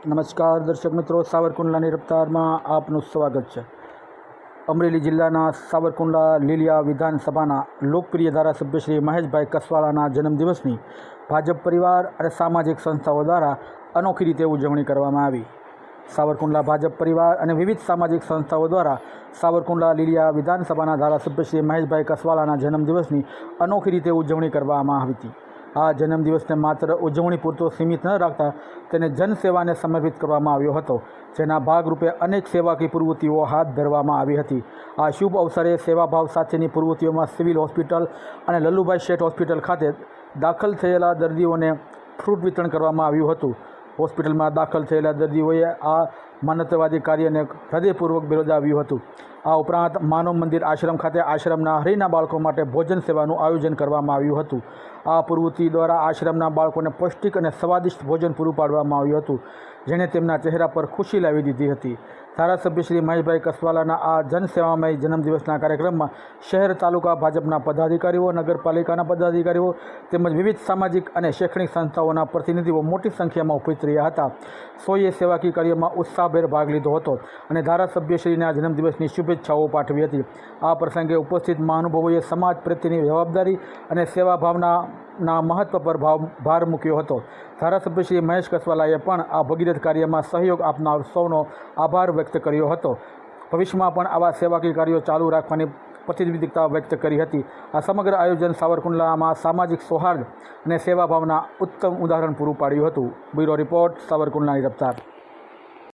નમસ્કાર દર્શક મિત્રો, સાવરકુંડલાની રફતારમાં આપનું સ્વાગત છે. અમરેલી જિલ્લાના સાવરકુંડલા લીલિયા વિધાનસભાના લોકપ્રિય ધારાસભ્ય શ્રી મહેશભાઈ કસવાલાના જન્મદિવસની ભાજપ પરિવાર અને સામાજિક સંસ્થાઓ દ્વારા અનોખી રીતે ઉજવણી કરવામાં આવી. સાવરકુંડલા ભાજપ પરિવાર અને વિવિધ સામાજિક સંસ્થાઓ દ્વારા સાવરકુંડલા લીલિયા વિધાનસભાના ધારાસભ્ય શ્રી મહેશભાઈ કસવાલાના જન્મદિવસની અનોખી રીતે ઉજવણી કરવામાં આવી હતી. આ જન્મદિવસને માત્ર ઉજવણી પૂરતો સીમિત ન રાખતા તેને જનસેવાને સમર્પિત કરવામાં આવ્યો હતો. જેના ભાગરૂપે અનેક સેવાકીય પ્રવૃત્તિઓ હાથ ધરવામાં આવી હતી. આ શુભ અવસરે સેવાભાવ સાથેની પ્રવૃત્તિઓમાં સિવિલ હોસ્પિટલ અને લલ્લુભાઈ શેઠ હોસ્પિટલ ખાતે દાખલ થયેલા દર્દીઓને ફ્રૂટ વિતરણ કરવામાં આવ્યું હતું. હોસ્પિટલમાં દાખલ થયેલા દર્દીઓએ આ માનવતાવાદી કાર્યને હૃદયપૂર્વક બિરદાવ્યું હતું. આ ઉપરાંત માનવ મંદિર આશ્રમ ખાતે આશ્રમના હરિના બાળકો માટે ભોજન સેવાનું આયોજન કરવામાં આવ્યું હતું. આ પ્રવૃત્તિ દ્વારા આશ્રમના બાળકોને પૌષ્ટિક અને સ્વાદિષ્ટ ભોજન પૂરું પાડવામાં આવ્યું હતું, જેણે તેમના ચહેરા પર ખુશી લાવી દીધી હતી. ધારાસભ્ય શ્રી મહેશભાઈ કસવાલાના આ જનસેવામય જન્મદિવસના કાર્યક્રમમાં શહેર, તાલુકા ભાજપના પદાધિકારીઓ, નગરપાલિકાના પદાધિકારીઓ તેમજ વિવિધ સામાજિક અને શૈક્ષણિક સંસ્થાઓના પ્રતિનિધિઓ મોટી સંખ્યામાં ઉપસ્થિત રહ્યા હતા. સોએ સેવાકી કાર્યમાં ઉત્સાહભેર ભાગ લીધો હતો અને ધારાસભ્યશ્રીના જન્મદિવસની શુભેચ્છાઓ પાઠવી હતી. આ પ્રસંગે ઉપસ્થિત મહાનુભાવોએ સમાજ પ્રત્યેની જવાબદારી અને સેવા ભાવનાના મહત્વ પર ભાવ, ભાર મૂક્યો હતો. ધારાસભ્ય શ્રી મહેશ કસવાલાએ પણ આ ભગીરથ કાર્યમાં સહયોગ આપનાર સૌનો આભાર વ્યક્ત કર્યો હતો. ભવિષ્યમાં પણ આવા સેવાકીય કાર્યો ચાલુ રાખવાની પ્રતિનિધિકતા વ્યક્ત કરી હતી. આ સમગ્ર આયોજન સાવરકુંડલામાં સામાજિક સૌહાર્દ અને સેવાભાવના ઉત્તમ ઉદાહરણ પૂરું પાડ્યું હતું. બ્યુરો રિપોર્ટ સાવરકુંડલાની રફતાર.